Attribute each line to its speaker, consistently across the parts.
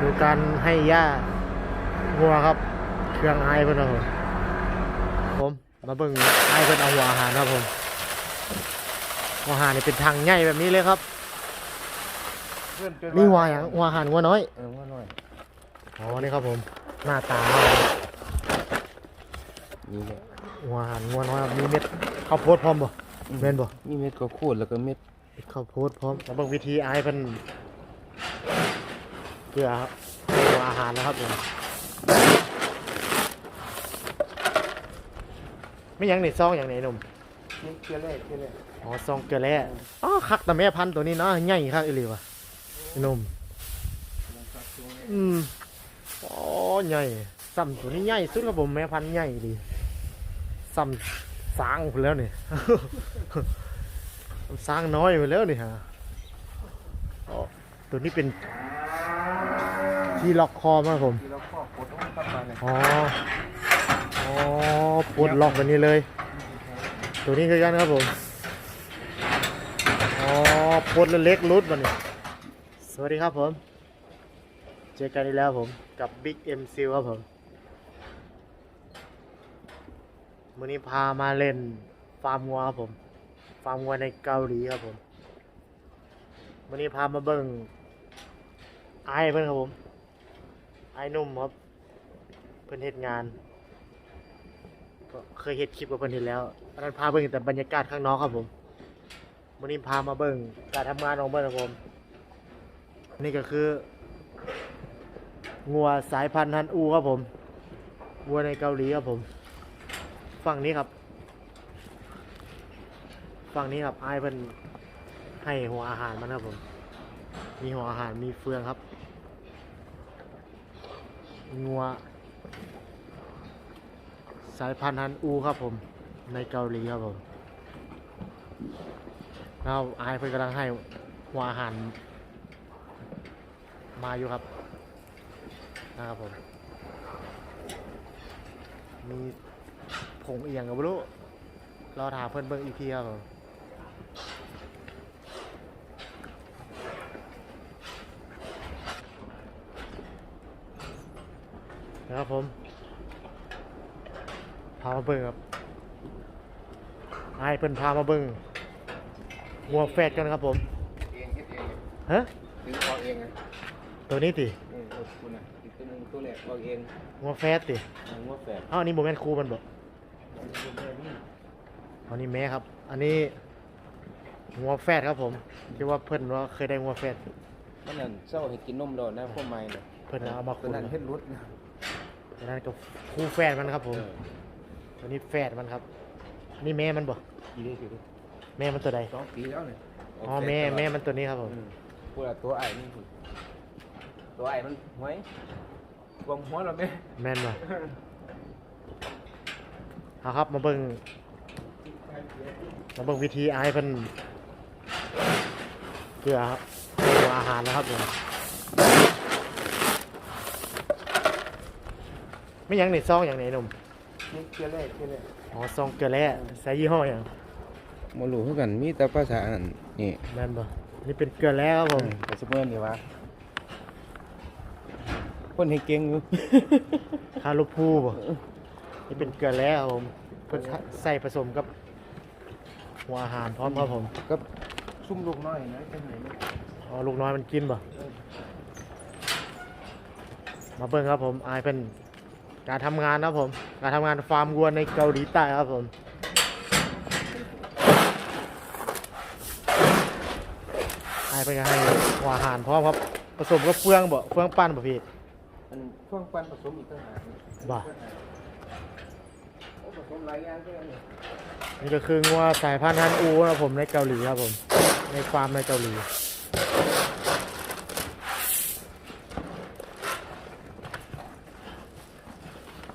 Speaker 1: ดูการให้หญ้าวัวครับ เครื่องไอเพิ่นครับผมผมมาเบิ่งไอเพิ่นเอาหัวอาหารครับผมหัวอาหารนี่เป็นทางใหญ่แบบนี้เลยครับ
Speaker 2: เพื่อนจน
Speaker 1: นี่หัวอย่างหัวอาหารหัวน้อย
Speaker 2: เออว่าน้อย
Speaker 1: อ๋อนี่ครับผมหน้าตาครับผม
Speaker 2: นี่แหละ
Speaker 1: หัวอาหารหัวน้อยครับมีเม็ดข้าวโพดพร้อมบ่แม่นบ่
Speaker 2: มีเม็ดข้าวโพดแล้วก็เม็ด
Speaker 1: ข้าวโพดพร้อมมาเบิ่งวิธีไอเพิ่นเพื่อหัวอาหารนะครับผมไม่หยังนี่ซองอย่างไหนหนุ่ม
Speaker 2: นี่เกลือแร่เกลือแร่
Speaker 1: อ๋อซองเกลือแร่อ๋อคักแต่แม่พันธุ์ตัวนี้เนาะใหญ่คักอีหลีว่ะพี่หนุ่มอืมอ๋อใหญ่ซ้ำตัวนี้ใหญ่สุดครับผมแม่พันธุ์ใหญ่ดีซ้ำสางไปแล้วนี่สร้างน้อยไปแล้วนี่ฮะอ๋อตัวนี้เป็น ที่ล็อกคอมาครับผม
Speaker 2: ที่เราครอบกดต้องตัดมาเนี่ย
Speaker 1: อ๋อ อ๋อปลดล็อกแบบนี้เลย ตัวนี้คือกันครับผม อ๋อปลดแล้วเล็กรุดมันนี่สวัสดีครับผม เจอกันอีกแล้วผมกับ Big M s e a l ครับผมมื่อนี้พามาเล่นฟาร์มงัวครับผม ฟาร์มงัวในเกาหลีครับผมมื่อนี้พามาเบิ่งไอ้เพื่อนครับผม ไอ้นุ่มครับ เพิ่อนเฮ็ดงาน ก็เคยเฮ็ดคลิปกับเพิ่อนเห็นแล้วตอนนั้นพาเบิ่งแต่บรรยากาศข้างนอกครับผมวันนี้พามาเบิ่งการทำงานของเพิ่นครับผมนี่ก็คือ งัวสายพันธุ์ฮันอูครับผมวัวในเกาหลีครับผม ฝั่งนี้ครับ ฝั่งนี้ครับไอ้เพิ่อนให้หัวอาหารมันครับผม มีหัวอาหารมีเฟืองครับ งัว สายพันธุ์ฮันอูครับผม ในเกาหลีครับผมแล้วอายเพิ่อนกำลังให้หัวอาหารมาอยู่ครับนะครับผม มีผงเอียงกับไม่รู้รอถามเพิ่อนเบิ่งอีกทีครับผม นะครับผมพามาเบิ่งครับไอ้ายเพิ่นพามาเบิ่งงัวแฟดกันครับผม
Speaker 2: เองเฮ็ดเอง
Speaker 1: ฮะ
Speaker 2: ถึงเอาเองไง
Speaker 1: ตัวนี้ติ
Speaker 2: เออเอาคุณน่ะอีกตัวหนึงตัวแรกเอาเอง
Speaker 1: งัวแฟดติ
Speaker 2: เอางัวแฝด
Speaker 1: อ้าวอันนี้โมเมนต์ครูมันบอกอันนี้แม่ครับ อันนี้งัวแฟดครับผมที่ว่าเพิ่นว่าเคยได้งัวแฟด
Speaker 2: มันนั่นเศร้าให้กินนมดอกนะพวกไม้น่ะ
Speaker 1: เพิ่นเอามา
Speaker 2: ตั
Speaker 1: คุ
Speaker 2: ว
Speaker 1: ณ
Speaker 2: นั้นเฮ็ดรุดนะ
Speaker 1: อันนั้นก็ครูแฟดมันครับผม
Speaker 2: เออ
Speaker 1: อันนี้แฟดมันครับอันนี้แม่มันบ่
Speaker 2: กี่ได้กี่ได้
Speaker 1: แม่มันตัวใด
Speaker 2: สองปีแล้วเนี่ย
Speaker 1: อ๋อแม่แม่มันตัวนี้ครับผม
Speaker 2: อืมพูดละตัวไอ้นี่สิตัวไอ้มันหวยรวมหัวเราไหม
Speaker 1: แม่นบ่เอาครับมาเบิ่งมาเบิ่งวิธีอายเพิ่นเพื่อหัวอาหารนะครับผม ไม่หยังนี่ซองอย่างไหนหนุ่ม
Speaker 2: นี่เกลือแร่เกลือแร่
Speaker 1: อ๋อซองเกลือแร่ใส่ยี่ห้ออย่าง
Speaker 2: มารู้คือกันมีแต่ภาษาอันนั้นนี่
Speaker 1: แม่นบ่นี่เป็นเกลือแร่ครับผม
Speaker 2: แต่สมอนี่วะคนให้เก่งอยู่
Speaker 1: คาลูพูบ่นี่เป็นเกลือแร่ครับผมเพิ่นใส่ผสมกับหัวอาหารพร้อมครับผม
Speaker 2: ก็ซุ่มลูกน้อยนะจังไหนเนี่ย
Speaker 1: อ๋อลูกน้อยมันกินบ่มาเบิ่งครับผมอายเป็น การทำงานครับผม การทำงานฟาร์มวัวในเกาหลีใต้ครับผมอายเป็นการให้หัวอาหารพร้อมครับผสมกับเฟืองบ่เฟืองปั้นบ่พี่
Speaker 2: มันช่วงปันผสมอีกต่างหาก
Speaker 1: บ่
Speaker 2: โอ้ผสมหลายอย่างด้วยกันเนี่ย
Speaker 1: นี่ก็คืองัวสายพันธุ์ฮันอูนะครับผมในเกาหลีครับผม ในฟาร์มในเกาหลี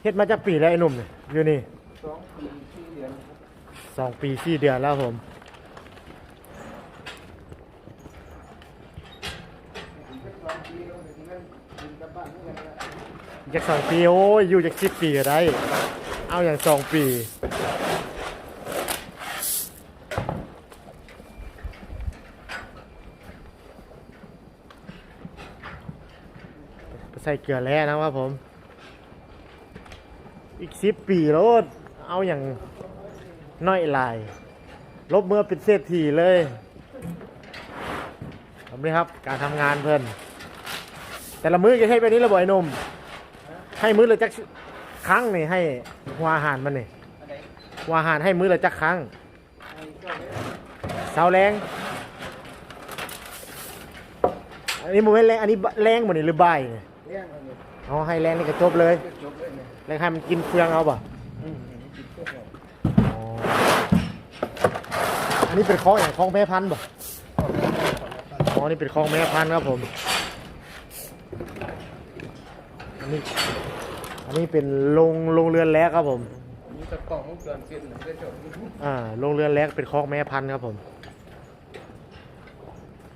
Speaker 1: เฮ็ดมาจากปีแล้วไอ้หนุ่มเนี่ยอยู่นี่
Speaker 2: สองปีสี่เดือนครับ
Speaker 1: สองปีสี่เดือนแล้วผม
Speaker 2: อีกสักสองปีแล้วถึงนั้นถึงกลับบ้านเมื่อไหร่ละ
Speaker 1: จากสองปีโอ้ยอยู่จากสิบปีก็ได้ เอาอย่างสองปี ใส่เกลือแล้วนะครับผม อีกสิบปีแล้วเอาอย่างน้อยลาย ลบเมื่อเป็นเศรษฐีเลยทำนี้ครับการทำงานเพิ่นแต่ละมื้อจะให้แบบนี้ระบ่อยนม ให้มื้อละจักครั้งนี่ให้หัวอาหารมันนี่
Speaker 2: อันไหน
Speaker 1: หัวอาหารให้มื้อละจักครั้ง
Speaker 2: ไอ้เจ้าเนี่ย
Speaker 1: เสาแรงอันนี้โมเมนต์แรงอันนี้แรงหมดนี่หรือบ่ายเนี่ย
Speaker 2: เลี้ยงอันนี้
Speaker 1: เอาให้แรงนี่ก็จบเลย
Speaker 2: จบเลยเนี่ย
Speaker 1: แรงให้มันกินเฟืองเอาป่ะ
Speaker 2: อืมกินเพื่อนเรา
Speaker 1: อ๋ออันนี้เป็นคลองอย่างคลองแม่พันธุ์ป่ะอ๋อนี่เป็นคลองแม่พันธุ์ครับผม อันนี้ อันนี้เป็นโรงโรงเรือนแรกครับผม
Speaker 2: มีตะกล่องเกินเกินเกินจบ
Speaker 1: อ่าโรงเรือนแรกเป็นคลองแม่พันธุ์ครับผม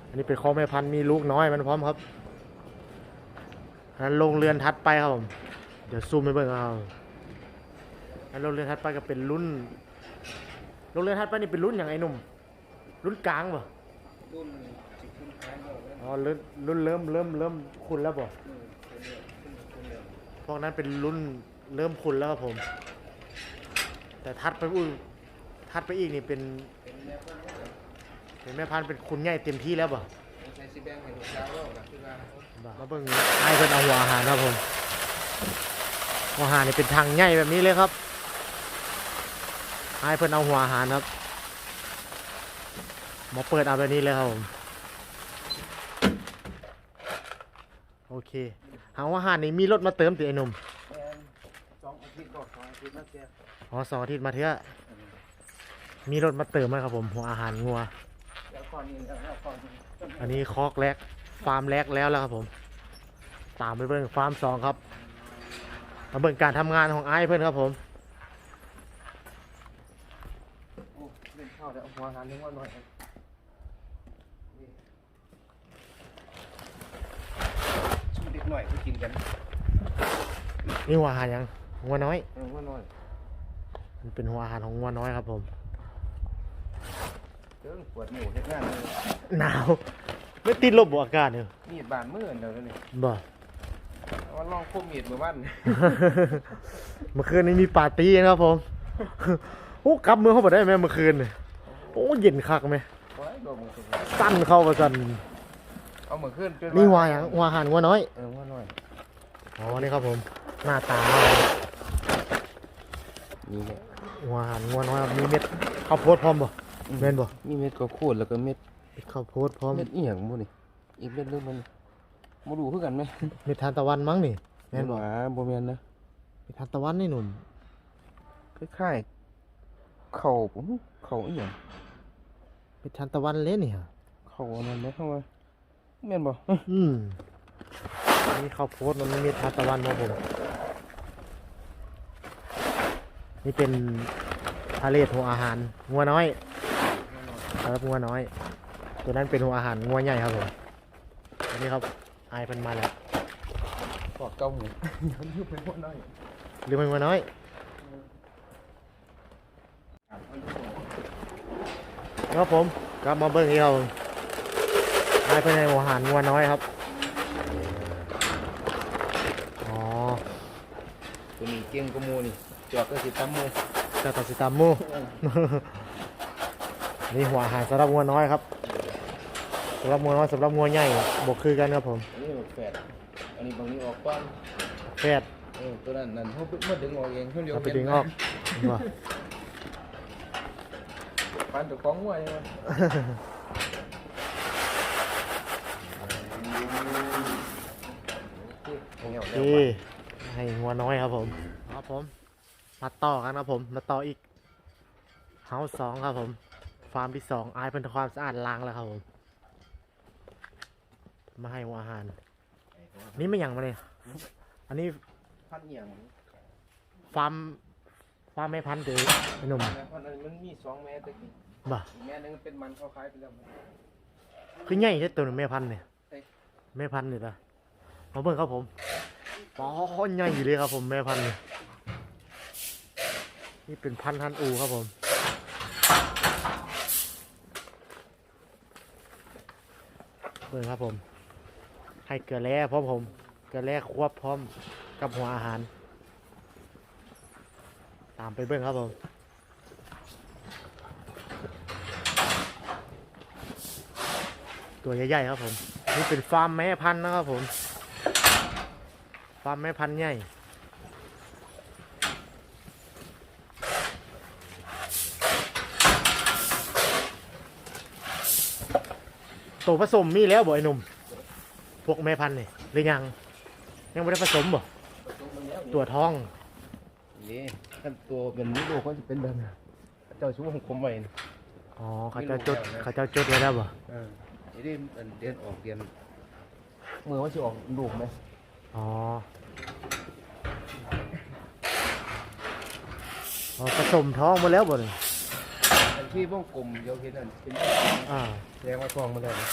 Speaker 1: อันนี้เป็นคลองแม่พันธุ์มีลูกน้อยมันพร้อมครับอันนั้นโรงเรือนทัดไปครับผม เดี๋ยวซูมไปเบิ่งเอาอันโรงเรือนทัดไปก็เป็นรุ่น โรงเรือนทัดไปนี่เป็นรุ่นอย่างไอ้หนุ่ม รุ่นกลางป่ะ
Speaker 2: รุ่นสิบขึ้นท้ายเราเลย
Speaker 1: อ๋อรุ่นรุ่นเริ่มเริ่มเริ่มคุณแล้วป่ะ
Speaker 2: อืมเป็นเรื่องขึ้นเป็นเรื่อง
Speaker 1: พวกนั้นเป็นรุ่นเริ่มคุณแล้วครับผม แต่ทัดไปอุ้ยทัดไปอีกนี่เป็น
Speaker 2: เป็นแม่เพื่อนก็
Speaker 1: เป็นแม่พันธุ์เป็นคุณใหญ่เต็มที่แล้วป่ะ
Speaker 2: ใช้ซีแบงให้ลูกสาวเราแบบที่ว่า
Speaker 1: มาเบิ่งไอ้เพิ่นเอาหัวอาหารครับผม หัวหานี่เป็นทางใหญ่แบบนี้เลยครับไอ้เพิ่อนเอาหัวหารครับมาเปิดเอาแบบนี้เลยครับผมโอเคหาหัวอาหารนี่มีรถมาเติมติไอ้หนุ่
Speaker 2: มสองอาทิตย์ก่อนสองอาทิตย์แล้วแก
Speaker 1: อ๋อสองอาทิตย์มาเถอะมีรถมาเติมไหมครับผมหัวอาหารงัว
Speaker 2: แล้วก่อนนี้แล้วก่อนนี้
Speaker 1: อันนี้คอกแรกฟาร์มแรกแล้วแล้วครับผม ตามไปเบิ่งฟาร์มสองครับ มาเบิ่งการทำงานของไอ้เพื่อนครับผม
Speaker 2: โอ้เล่นข้าวเดี๋ยวเอาหัวอาหารนึงว่าหน่อยครับนี่ชูเด็กหน่อยไปกินกัน
Speaker 1: นี่หัวอาหารหยังงัวน้อย
Speaker 2: เออว่าหน่อย
Speaker 1: มันเป็นหัวอาหารของงัวน้อยครับผม
Speaker 2: เรื่องปวดหมูเฮ็ดงานเลย
Speaker 1: หนาว ไม่ติดลบบวกอากาศเนี่ย
Speaker 2: มีดบานมือเดี๋ยวนี้
Speaker 1: บ่
Speaker 2: ว่าลองคุมมีดเมื่อวัน
Speaker 1: เมื่อคืนนี้มีปาร์ตี้นะครับผมโอ้กลับมือเข้าไปได้ไหมเมื่อคืนเนี่ยโอ้เย็นคักไหม
Speaker 2: โอ้ยโดนมือสุด
Speaker 1: สั้นเข้าไปสั่น
Speaker 2: เอามือขึ้นจน
Speaker 1: นี่หัวหยังหัวอาหารงัวน้อย
Speaker 2: เออว่าหน่อย
Speaker 1: อ๋อนี่ครับผม หน้าตา
Speaker 2: นี่แหละ
Speaker 1: หัวอาหารงัวน้อยครับมีเม็ดข้าวโพดพร้อมบ่แม่นบ่
Speaker 2: มีเม็ดข้าวโพดแล้วก็เม็ด
Speaker 1: เม็ดข้าวโพดพร้อม
Speaker 2: เม็ดอีหยังบ่นี่อีกเม็ดนึงมัน บ่รู้คือกันไหม
Speaker 1: เม็ดทานตะวันมั้งนี่แม่น
Speaker 2: ห
Speaker 1: บ่
Speaker 2: วาบ่แม่นนะ
Speaker 1: เม็ดทานตะวันนี่หนุ่ม
Speaker 2: คล้ายๆข้าวผมข้าวอีหยัง
Speaker 1: เม็ดทานตะวันเล่นนี่ฮะ
Speaker 2: ข้าวอันนั้นบ่เฮาว่าแม่นบ่
Speaker 1: อืมนี่ข้าวโพดมันมีเม็ดทานตะวันครับผมนี่เป็นพาเลทหัวอาหารงัวน้อยครับงัวน้อย ตัวนั้นเป็นหัวอาหารงัวใหญ่ครับผมอันนี้ครับ อายเพิ่นมาแล้ว
Speaker 2: พอเก่าหูย้อนยุบไปบ่น้อย
Speaker 1: หรือมันงัวน้อยครับผมกลับมาเบิ้งอีกครับผมอายเพิ่นในหัวอาหารงัวน้อยครับอ๋อ
Speaker 2: ตัวนี้เก่งกว่าหมู่นี่จอกก็สิตำหมู่
Speaker 1: เจ้าตัดสิตามหมู นี่หัวอาหารสำหรับงัวน้อยครับสำหรับงัวน้อยสำหรับงัวใหญ่บกคือกันครับผม
Speaker 2: อันนี้บักแฝดอันนี้บางนี้ออกก่อน
Speaker 1: แฟด
Speaker 2: เออตัวนั้นนั่นเฮาเพิ่นดึงออกเองเพิ่นเดียว
Speaker 1: เอาไปดึงออกเห็นบ่
Speaker 2: ปันตัวของหัวใช่มั้ย
Speaker 1: โอเคให้งัวน้อยครับผมครับผม มาต่อกันครับผม มาต่ออีกเฮาส์สองครับผม ฟาร์มที่สองอายเป็นความสะอาดล้างแล้วครับผม มาให้หัวอาหาร นี่ไม่หยังมาเลยอันนี้
Speaker 2: พันเอียง
Speaker 1: ฟาร์มฟาร์มไม่พันธุ์เดือไอ้หนุ่ม
Speaker 2: แล้วพันนั้นมันมีสองแม่ตะกี้
Speaker 1: บ่
Speaker 2: อีกแม่หนึงเป็นมันเขาขายไปแล้ว
Speaker 1: คือใหญ่ใช่ตัวหนึ่งแม่พันธุ์เนี่ย
Speaker 2: เอ้ย
Speaker 1: แม่พันธุ์เนี่ยนะมาเบิ่งครับผมอ๋อใหญ่เลยครับผมแม่พันธุ์เนี่ยนี่เป็นพันธุ์ฮันอูครับผมเบิ่งครับผม ให้เกลือแล้วเพราะผม เกลือแร่ควบพร้อมกับหัวอาหาร ตามไปเบิ่งครับผมตัวใหญ่ๆครับผม นี่เป็นฟาร์มแม่พันธุ์นะครับผม ฟาร์มแม่พันธุ์ใหญ่ตัวผสมมีแล้วบ่ไอ้หนุ่ม พวกแม่พันธุ์นี่หรือยังยังไม่ได้ผสมบ่ตัวท้อง
Speaker 2: นี่ถ้าตัวเป็นลูกก็จะเป็นแบบนี้เจ้าชู้ของผมไว้นี่
Speaker 1: อ๋อเขาเจะจดเขาเจะจดไว้แล้วบ่
Speaker 2: เออนี่ได้อันเดือนออกเดือนเมื่อว่าจะออกลูกไหม
Speaker 1: อ๋ออ๋อผสมท้องมาแล้วบ่นี่
Speaker 2: อันที่วงกลมเดียวเห็นอันเป็น
Speaker 1: อ่า
Speaker 2: แรงว่าทองมาแล้วนะ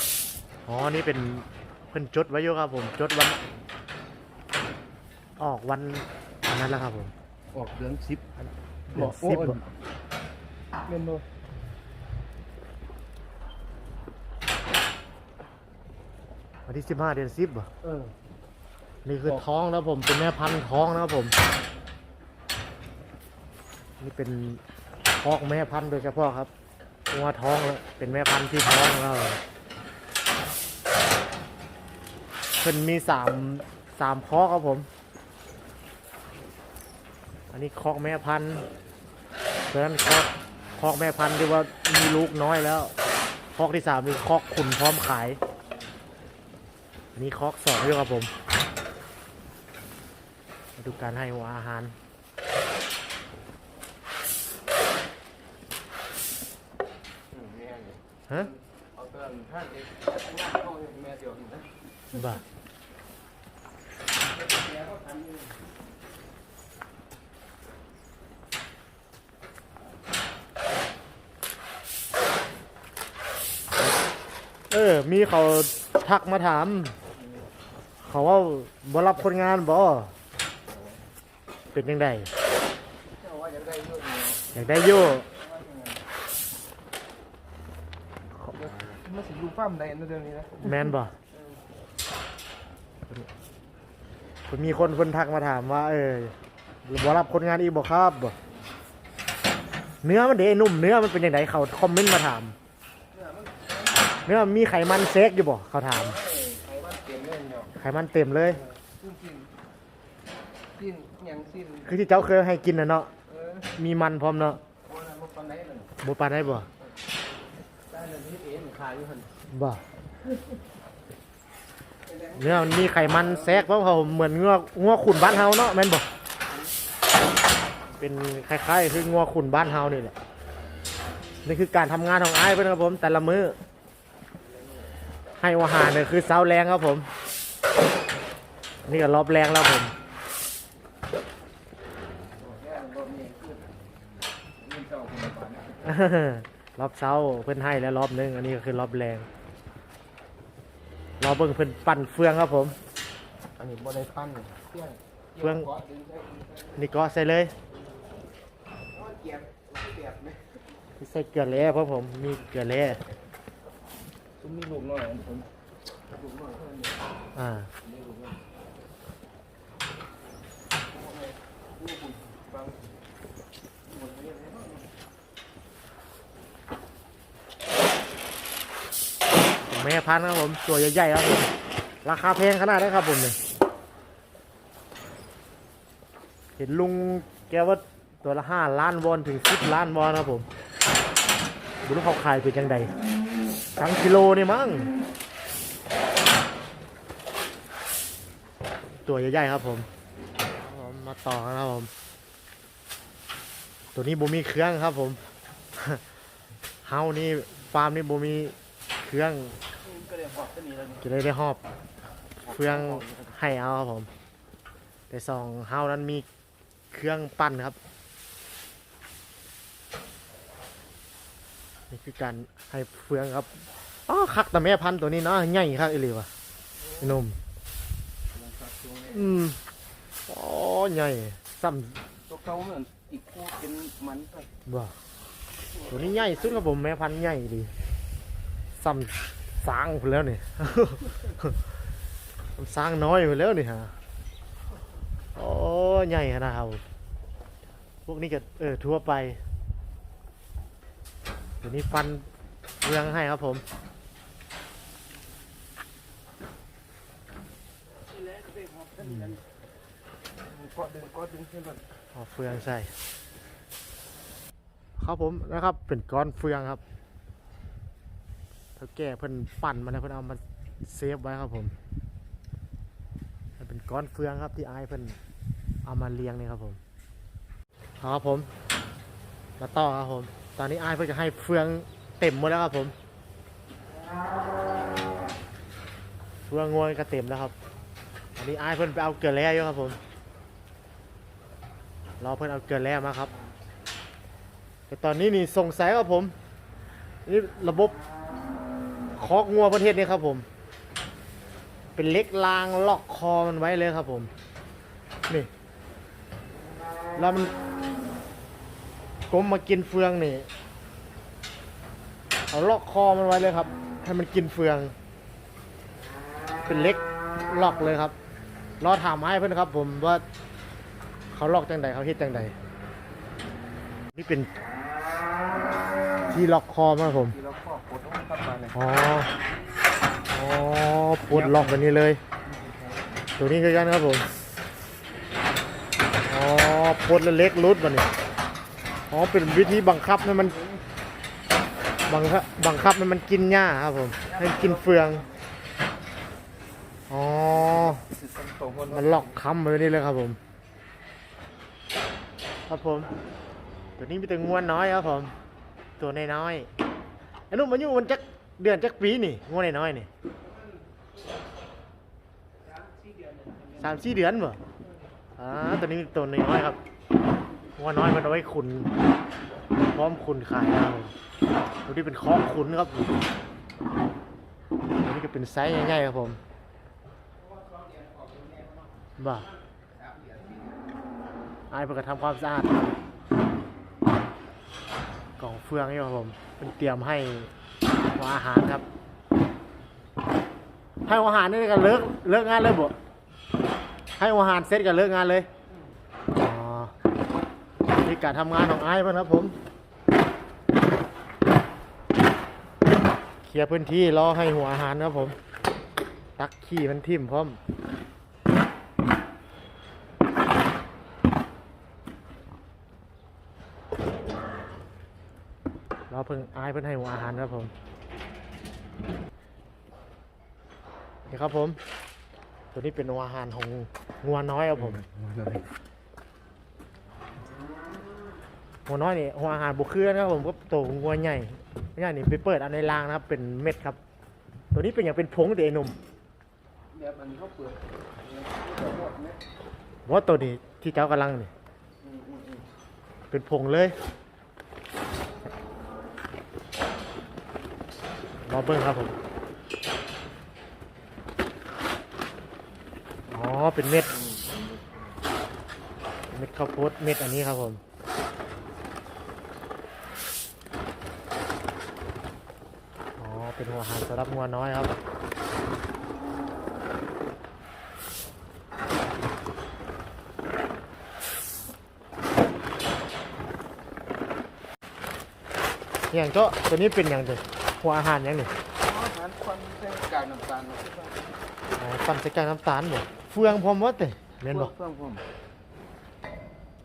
Speaker 1: อ๋อนี่เป็นเพิ่นจดไว้อยู่ครับผมจดวันออกวันอันนั้นแล้วครับผม
Speaker 2: ออกเดือนสิบ
Speaker 1: เดือนสิบบ่
Speaker 2: เงินโล
Speaker 1: วันที่สิบห้าเดือนสิบบ่
Speaker 2: เออ
Speaker 1: นี่คือ
Speaker 2: ออก
Speaker 1: ท้องแล้วผมเป็นแม่พันธุ์ท้องนะครับผม นี่เป็นพอกแม่พันธุ์โดยเฉพาะครับงัวท้องแล้วเป็นแม่พันธุ์ที่ท้องแล้วเพิ่นมีสามสามคอกครับผม อันนี้คอกแม่พันธุ์เพราะฉะนั้นคอกคอกแม่พันธุ์ที่ว่ามีลูกน้อยแล้ว คอกที่สามมีคอกขุนพร้อมขาย อันนี้คอกสองอยู่ครับผม มาดูการให้หัวอาหาร
Speaker 2: อืมแม่เนี่ย
Speaker 1: ฮะ
Speaker 2: เอาตัวนั้นท่านเองเข้าให้แม่เดียวนี่นะ
Speaker 1: บ่า
Speaker 2: แม่ก็ทำอยู่
Speaker 1: เออ มีเขาทักมาถาม เขาว่าบ่รับคนงานบ่เป็นยังไง
Speaker 2: เจ้าว่าอยากได้เยอะเนี่ย
Speaker 1: อยากได้อยู่
Speaker 2: มันสิอยู่ฟาร์มใดนะเดี๋ยวนี้นะ
Speaker 1: แมนบ่ผ มีคนคนทักมาถามว่า เออบ่รับคนงานอีกบ่ครับบ่เนื้อมันเด้นุ่มเนื้อมันเป็นยังไงเขาคอมเมนต์มาถาม เนื้อมันมีไขมันเซกอยู่บ่เขาถาม
Speaker 2: ใครว่าเตรียมเล่นเนาะ
Speaker 1: ไขมันเต็มเลย
Speaker 2: สิ้นสิ้นสิ้นยังสิ้น
Speaker 1: คือที่เจ้าเคยให้กินนะเนาะ
Speaker 2: เออ
Speaker 1: มีมันพร้อมเนาะ
Speaker 2: วันนั้นบ่ปานใดนั่น
Speaker 1: บ่ปานได้บ่
Speaker 2: ได้นั่นเฮ็ดเองขายอยู่หั่น
Speaker 1: บ่ เนื้อมันมีไขมันแทรกเพราะเขาเหมือนงัวงัวขุนบ้านเฮาเนาะแม่นบ่เป็นคล้ายๆคืองัวขุนบ้านเฮานี่แหละนี่คือการทำงานของไอ้เพิ่อนครับผม แต่ละมื้อให้อาหารเนี่ยคือเช้าแรงครับผม นี่ก็รอบแรงแล้วผม
Speaker 2: รอบเงินเจ้า
Speaker 1: เพิ่อนให้แล้วรอบหนึงอันนี้ก็คือรอบแรง รอเบิ่งเพิ่นปั่นเฟืองครับผม
Speaker 2: อันนี้บ่ได้ปั้นเที่ยง
Speaker 1: เฟื่อง
Speaker 2: กาะดึงใส่ดึงใส่
Speaker 1: นี่ก็ใส่เลย
Speaker 2: เอาเกียบเอาเกียบไหม
Speaker 1: ใส่เกลือแร่เพราะผมมีเกลือแร่
Speaker 2: ผมมีลูกน้อยอันผมลูกน้อยเท่านั้นเอง
Speaker 1: อ่า
Speaker 2: มีลูกน้อยลูกผมฟังหมดเลยนะ
Speaker 1: แม่พันธุ์ครับผมตัวใหญ่ๆครับผมราคาแพงขนาดนี้ครับผมเนี่ยเห็นลุงแกว่าตัวละห้าล้านวอนถึงสิบล้านวอนครับผมดูลูกเขาขายเป็นยังไงทั้งกิโลนี่มั้งตัวใหญ่ๆครับผมมาต่อครับผม ตัวนี้บ่มีเครื่องครับผม เฮานี่ฟาร์มนี่บ่มีเครื่อง
Speaker 2: ก็เลยหอบตัวนี้แล้วนี่
Speaker 1: จะได้ได้หอบเครื่องให้เอาครับผมแต่สองเฮานั้นมีเครื่องปั้นครับนี่คือการให้เฟืองครับอ๋อคักแต่แม่พันธุ์ตัวนี้เนาะใหญ่ครับอีหลีวะพี่หนุ่มอืมอ๋อใหญ่ซ้
Speaker 2: ตัวเขาเหมือนอีกคู่เป็นมันไปำ
Speaker 1: บ่ตัวนี้ใหญ่สุดครับผมแม่พันธุ์ใหญ่ดีซ้ำ สร้างพุ่นแล้วนี่ มันสร้างน้อยไปแล้วนี่ฮะโอ้ใหญ่ขนาดครับพวกนี้ก็เออทั่วไปเดี๋ยวนี้ฟันเรืองให้ครับผม
Speaker 2: ก็ดึงก็ดึงขึ้นมา
Speaker 1: เอาเฟืองใส่ครับผมนะครับเป็นก้อนเฟืองครับ เท่าแก่เพิ่นปั่นมาแล้วเพิ่นเอามาเซฟไว้ครับผมมันเป็นก้อนเฟืองครับที่ไอายเพิ่นเอามาเลี้ยงนี่ครับผมเอาครับผม มาต่อครับผม ตอนนี้ไอายเพิ่นจะให้เฟืองเต็มหมดแล้วครับผม เฟืองงวยก็เต็มแล้วครับ อันนี้ไอายเพิ่นไปเอาเกลือแร่อยู่ครับผมรอเพื่นเอาเกลือแร่มาครับ แต่ตอนนี้นี่สงสัยครับผม นี่ระบบ คอกงัวประเทศนี้ครับผม เป็นเล็กรางล็อกคอมันไว้เลยครับผม นี่แล้วมันก้มมากินเฟืองนี่ เอาล็อกคอมันไว้เลยครับ ให้มันกินเฟือง เป็นเล็กล็อกเลยครับ รอถามให้เพื่อนครับ ผมว่าเขาล็อกจังใดเขาเฮ็ดจังใดนี่เป็น ที่ล็อกคอมาครับผม
Speaker 2: ที่เราข้อกดลงเข้ามาเนี่ย
Speaker 1: อ๋ออ๋อปลดล็อกแบบนี้เลย ตัวนี้คือกันครับผมอ๋อปลดแล้วเล็กรุดมาเนี่ยอ๋อเป็นวิธีบังคับให้มันบังคับบังคับให้มันกินหญ้าครับผมให้มันกินเฟืองอ๋อ
Speaker 2: สิสันโตคน
Speaker 1: มันล็อกค้ำไว้นี่เลยครับผม ครับผม ตัวนี้มีแต่งวนน้อยครับผม ตัวน้อยๆไอ้นุ่มมันอยู่มันจักเดือนจักปีนี่งวนน้อยๆนี่สามสี่เดือนบ่อ่าตัวนี้ตัวน้อยๆครับงวนน้อยมันเอาไว้ขุนพร้อมขุนขายนะครับตัวนี้เป็นคอกขุนครับตัวนี้ก็เป็นไซส์ใหญ่ๆครับผมบ่าไอ้เพื่อทำความสะอาด กล่องเฟืองนี่ครับผมเป็นเตรียมให้หัวอาหารครับ ให้หัวอาหารนี่กันเลิกเลิกงานเลยบ่ให้หัวอาหารเสร็จกันเลิกงานเลยอ๋อนี่การทำงานของไอ้เพื่อนครับผมเคลียร์พื้นที่รอให้หัวอาหารครับผม ตักขี้มันทิ่มพร้อม เราเพิ่งอายเพิ่งให้หัวอาหารครับผมนี่ครับผม ตัวนี้เป็นหัวอาหารของงัวน้อยครับผมหัวน้อยนี่หัวอาหารบุกเคลื่อนครับผมก็ตัวงัวใหญ่ไม่ใช่นี่ไปเปิดอันในรางนะครับ เป็นเม็ดครับ ตัวนี้เป็นอย่างเป็นผงเดะไอ้หนุ่ม
Speaker 2: แบบมันเขาเปลือกหมด
Speaker 1: ว่าตัวนี้ที่เจ้ากำลังนี่เป็นผงเลย อเบิ้งครับผม อ๋อ เป็นเม็ด เม็ดข้าวโพดเม็ดอันนี้ครับผมอ๋อเป็นหัวหารสำหรับงัวน้อยครับ อย่างก็ตัวนี้เป็นอย่างเดียว หัวอาหารอย่างหนึ่ง
Speaker 2: อ๋ออาหารควันแท่งกากน้ำตาลเนาะ
Speaker 1: อ๋อปั่นใส่กากน้ำตาลบ่เฟืองพร้อมหมดเลยเม่นบ่
Speaker 2: เพิ่มผม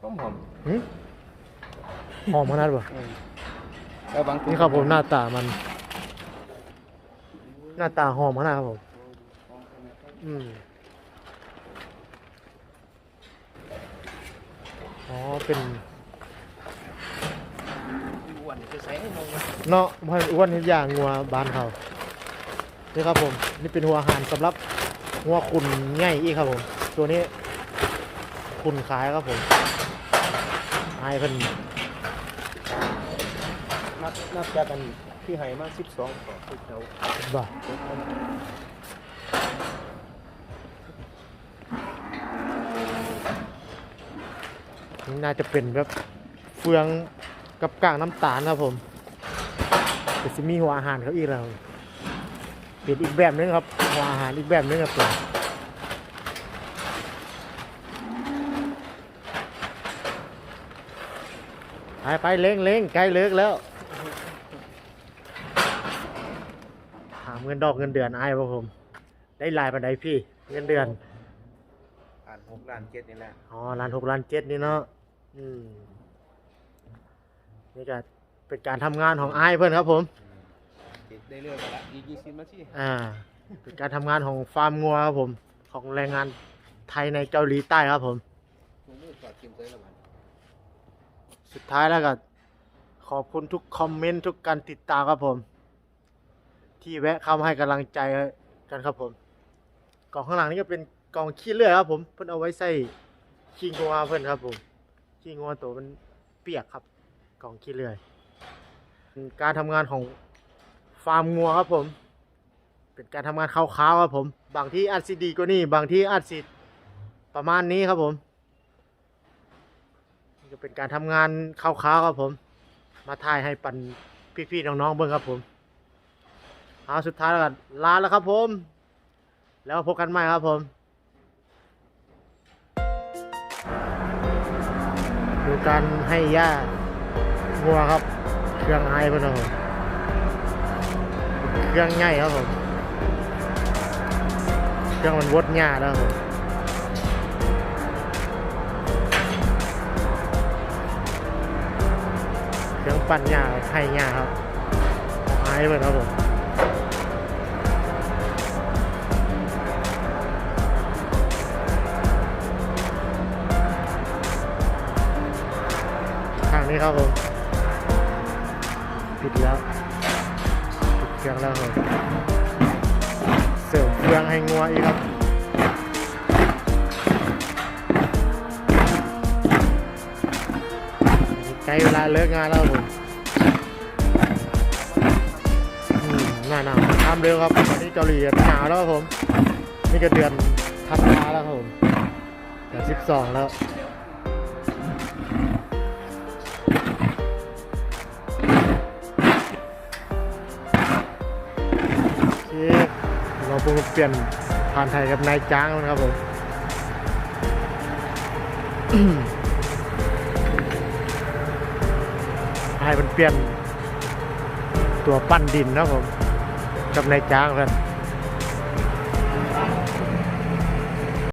Speaker 2: ต้มหอม
Speaker 1: หึหอมขนาดบ่
Speaker 2: แล้วบาง
Speaker 1: นี่ครับผมหน้าตามัน หน้าตาหอมขนาดครับผมอืมอ๋อเป็น
Speaker 2: อ้ วนจะใส่ให้มองนะ
Speaker 1: เนาะพันอ้วนเห็นอย่างงัวบ้านเขานี่ครับผมนี่เป็นหัวอาหารสำหรับงัวขุนง่ายอีกครับผม ตัวนี้ขุนขายครับผมให้เพิ่น
Speaker 2: นับนับจากกันที่ให้มา12ต่อที่เขา
Speaker 1: บ่นี่น่าจะเป็นแบบเฟือง กับกางน้ำตาลนครับดี๋ยวจะมีหัวอาหารเขาอีกแล้วเปลี่ยนอีกแบบนึงครับ หัวอาหารอีกแบบนึงครับผมไปไปเล้งเล้งใกล้เลิกแล้วถามเงินดอกเงินเดือนไอ้ครับผม ได้ลายปันไดพี่ เงินเดือน
Speaker 2: ล้านหกล้านเจ็ดนี่แหละ
Speaker 1: อ๋อล้านหกล้านเจ็ดนี่เนาะอืม นี่ก็เป็นการทำงานของไอ้ายเพื่อนครับผม
Speaker 2: ติดได้เรื่อยมาละอีกยี่สิบนาที
Speaker 1: อ่า เป็นการทำงานของฟาร์มงัวครับผม ของแรงงานไทยในเกาหลีใต้ครับผม
Speaker 2: ถุงมือถอดกิมเซยแล้วมัน
Speaker 1: สุดท้ายแล้วก็ขอบคุณทุกคอมเมนต์ทุกการติดตามครับผม ที่แวะเข้ามาให้กำลังใจกันครับผม กล่องข้างหลังนี่ก็เป็นกล่องขี้เลื่อยครับผมเพิ่นเอาไว้ใส่ขี้งัวเพิ่นครับผมขี้งัวตัวมันเปียกครับ กล่องขี้เลื่อย การทำงานของฟาร์มงัวครับผม เป็นการทำงานคร่าวๆครับผม บางที่อาจสิดีกว่านี้บางที่อาจสิประมาณนี้ครับผมนี่ก็เป็นการทำงานคร่าวๆครับผม มาถ่ายให้ปันพี่ๆน้องๆเบิ่งครับผมเอาสุดท้ายแล้วกันลาแล้วครับผม แล้วพบกันใหม่ครับผม ดูการให้ย่า งัวครับ เครื่องไอเพื่อนครับผมเครื่องใหญ่ครับผมเครื่องมันวดหญ้าแล้วครับผมเครื่องปั่นหญ้าให้หญ้าครับไม้เพื่อนครับผมทางนี้ครับผม เครื่องแล้วครับเสริมเครื่องให้งัวอีกครับใกล้เวลาเลิกงานแล้วผมอืมหน้าหนาวทำเร็วครับตอนนี้เกาหลีหนาวแล้วครับผม นี่ก็เดือนธันวาแล้วครับผมเดือนสิบสองแล้ว ลี่ยนผ่านไทยกับนายจ้างแล้วนะครับผมให้มันเปลี่ยนตัวปั้นดินนะครับผม กับนายจ้างแล้ว